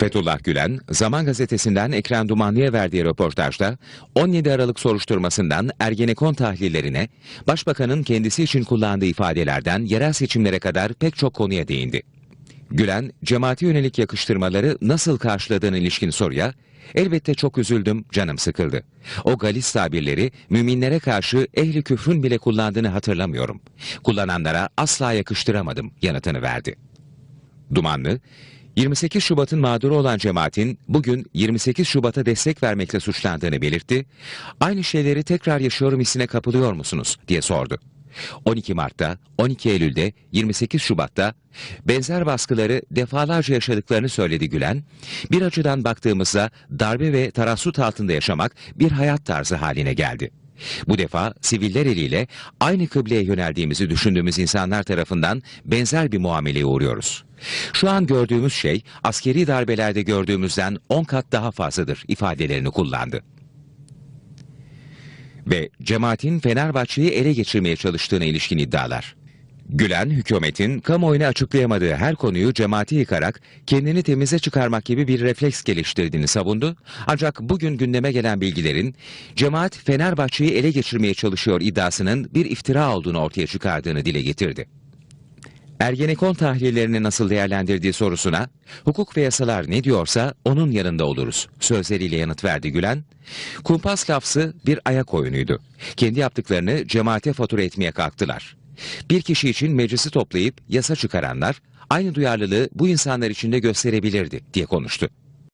Fethullah Gülen, Zaman Gazetesi'nden Ekran Dumanlı'ya verdiği röportajda 17 Aralık soruşturmasından Ergenekon tahlillerine, Başbakanın kendisi için kullandığı ifadelerden yerel seçimlere kadar pek çok konuya değindi. Gülen, cemaate yönelik yakıştırmaları nasıl karşıladığına ilişkin soruya, elbette çok üzüldüm, canım sıkıldı. O galis tabirleri müminlere karşı ehli küfrün bile kullandığını hatırlamıyorum. Kullananlara asla yakıştıramadım yanıtını verdi. Dumanlı, 28 Şubat'ın mağduru olan cemaatin bugün 28 Şubat'a destek vermekle suçlandığını belirtti. Aynı şeyleri tekrar yaşıyorum hissine kapılıyor musunuz diye sordu. 12 Mart'ta, 12 Eylül'de, 28 Şubat'ta benzer baskıları defalarca yaşadıklarını söyledi Gülen. Bir açıdan baktığımızda darbe ve tarassut altında yaşamak bir hayat tarzı haline geldi. Bu defa siviller eliyle aynı kıbleye yöneldiğimizi düşündüğümüz insanlar tarafından benzer bir muameleye uğruyoruz. Şu an gördüğümüz şey askeri darbelerde gördüğümüzden 10 kat daha fazladır ifadelerini kullandı. Ve cemaatin Fenerbahçe'yi ele geçirmeye çalıştığına ilişkin iddialar. Gülen, hükümetin kamuoyuna açıklayamadığı her konuyu cemaati yıkarak kendini temize çıkarmak gibi bir refleks geliştirdiğini savundu. Ancak bugün gündeme gelen bilgilerin cemaat Fenerbahçe'yi ele geçirmeye çalışıyor iddiasının bir iftira olduğunu ortaya çıkardığını dile getirdi. Ergenekon tahlillerini nasıl değerlendirdiği sorusuna hukuk ve yasalar ne diyorsa onun yanında oluruz sözleriyle yanıt verdi Gülen. Kumpas lafzı bir ayak oyunuydu. Kendi yaptıklarını cemaate fatura etmeye kalktılar. Bir kişi için meclisi toplayıp yasa çıkaranlar aynı duyarlılığı bu insanlar için de gösterebilirdi diye konuştu.